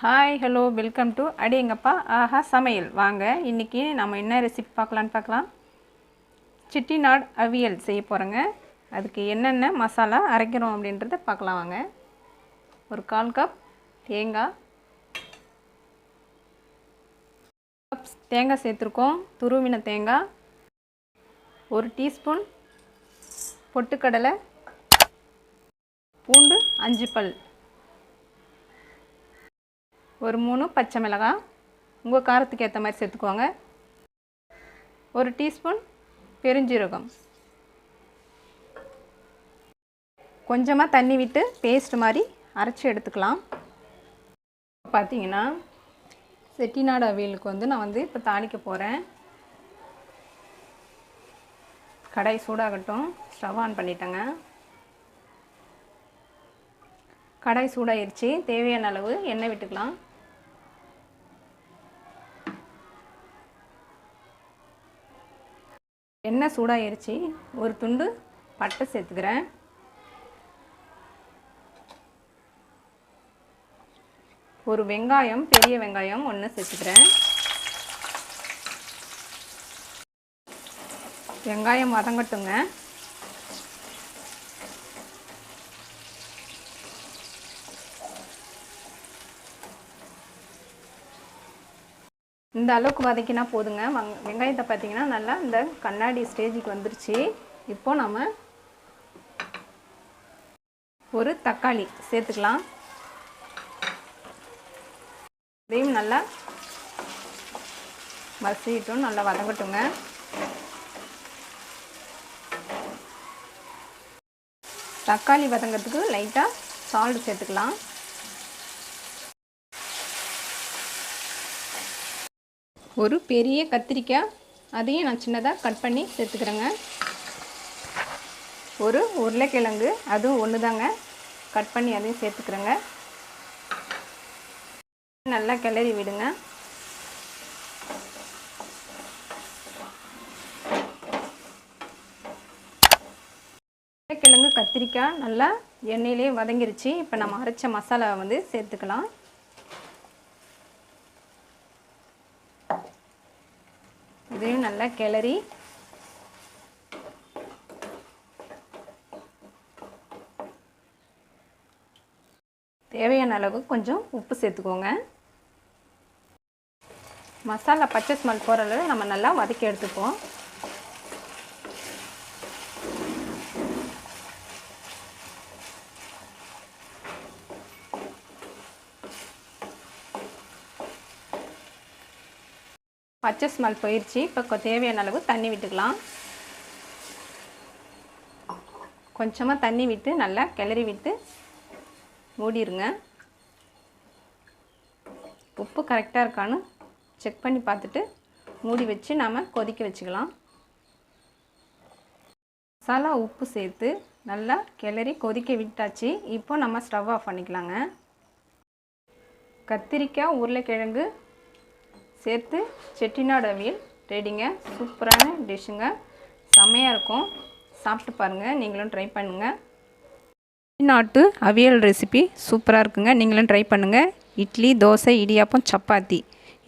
Hi hello welcome to அடியங்கப்பா ஆஹா சமையல். வாங்க இன்றைக்கி நம்ம என்ன ரெசிபி பார்க்கலான்னு பார்க்கலாம். சிட்டிநாடு அவியல் செய்ய போகிறோங்க அதுக்கு என்னென்ன மசாலா அரைக்கிறோம் அப்படின்றத பார்க்கலாம் வாங்க. ஒரு கால் கப் தேங்காய். கப்ஸ் தேங்காய் சேர்த்துருக்கோம். துருவின தேங்காய். ஒரு டீஸ்பூன் பொட்டுக்கடலை. பூண்டு அஞ்சு பல். ஒரு மூணு பச்சை மிளகாய் உங்கள் காரத்துக்கு ஏற்ற மாதிரி சேர்த்துக்கோங்க. ஒரு டீஸ்பூன் பெருஞ்சீரகம். கொஞ்சமாக தண்ணி விட்டு பேஸ்ட் மாதிரி அரைச்சி எடுத்துக்கலாம். பார்த்தீங்கன்னா செட்டிநாடு அவியலுக்கு வந்து நான் வந்து இப்போ தாளிக்க போகிறேன் கடாய் சூடாகட்டும். ஸ்டவ் ஆன் பண்ணிட்டேங்க. கடாய் சூடாயிருச்சு. தேவையான அளவு எண்ணெய் விட்டுக்கலாம். எண்ணெய் சூடாயிருச்சு. ஒரு துண்டு பட்டை சேர்த்துக்கிறேன். ஒரு வெங்காயம் பெரிய வெங்காயம் ஒன்று சேர்த்துக்கிறேன். வெங்காயம் வதங்கட்டுங்க. இந்த அளவுக்கு வதக்கினா போதுங்க. வங் வெங்காயத்தை பார்த்தீங்கன்னா நல்லா இந்த கண்ணாடி ஸ்டேஜுக்கு வந்துருச்சு. இப்போ நம்ம ஒரு தக்காளி சேர்த்துக்கலாம். இதையும் நல்லா வசிட்டும் நல்லா வதங்கட்டுங்க. தக்காளி வதங்கிறதுக்கு லைட்டாக சால்ட் சேர்த்துக்கலாம். ஒரு பெரிய கத்திரிக்காய். அதையும் நான் சின்னதாக கட் பண்ணி சேர்த்துக்கிறேங்க. ஒரு உருளைக்கிழங்கு அதுவும் ஒன்று தாங்க கட் பண்ணி அதையும் சேர்த்துக்கிறேங்க. நல்லா கிளறி விடுங்க. உருளைக்கிழங்கு கத்திரிக்காய் நல்லா எண்ணெயிலே வதங்கிருச்சு. இப்போ நம்ம அரைச்ச மசாலாவை வந்து சேர்த்துக்கலாம். இதையும் நல்லா கிளறி தேவையான அளவு கொஞ்சம் உப்பு சேர்த்துக்கோங்க. மசாலா பச்சை ஸ்மெல் போகிற அளவு நம்ம நல்லா வதக்கி எடுத்துப்போம். பச்சை ஸ்மெல் போயிடுச்சு இப்போ தேவையான அளவு தண்ணி விட்டுக்கலாம். கொஞ்சமாக தண்ணி விட்டு நல்லா கிளறி விட்டு மூடிடுங்க உப்பு கரெக்டாக இருக்கான்னு செக் பண்ணி பார்த்துட்டு மூடி வச்சு நாம் கொதிக்க வச்சுக்கலாம். மசாலா உப்பு சேர்த்து நல்லா கிளறி கொதிக்க விட்டாச்சு. இப்போ நம்ம ஸ்டவ் ஆஃப் பண்ணிக்கலாங்க. கத்திரிக்காய் உருளைக்கிழங்கு சேர்த்து செட்டிநாடு அவியல் ரெடிங்க. சூப்பரான டிஷ்ஷுங்க. செம்மையாக இருக்கும். சாப்பிட்டு பாருங்கள் நீங்களும் ட்ரை பண்ணுங்கள் செட்டிநாட்டு அவியல் ரெசிபி சூப்பராக இருக்குங்க. நீங்களும் ட்ரை பண்ணுங்கள் இட்லி தோசை இடியாப்பம் சப்பாத்தி.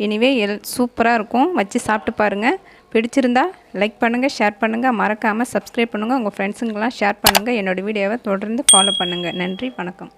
எனிவே எல் சூப்பராக இருக்கும். வச்சு சாப்பிட்டு பாருங்கள் பிடிச்சிருந்தா லைக் பண்ணுங்கள் ஷேர் பண்ணுங்கள் மறக்காமல் சப்ஸ்கிரைப் பண்ணுங்கள் உங்கள் ஃப்ரெண்ட்ஸுங்கெல்லாம் ஷேர் பண்ணுங்கள் என்னோடய வீடியோவை தொடர்ந்து ஃபாலோ பண்ணுங்கள் நன்றி வணக்கம்.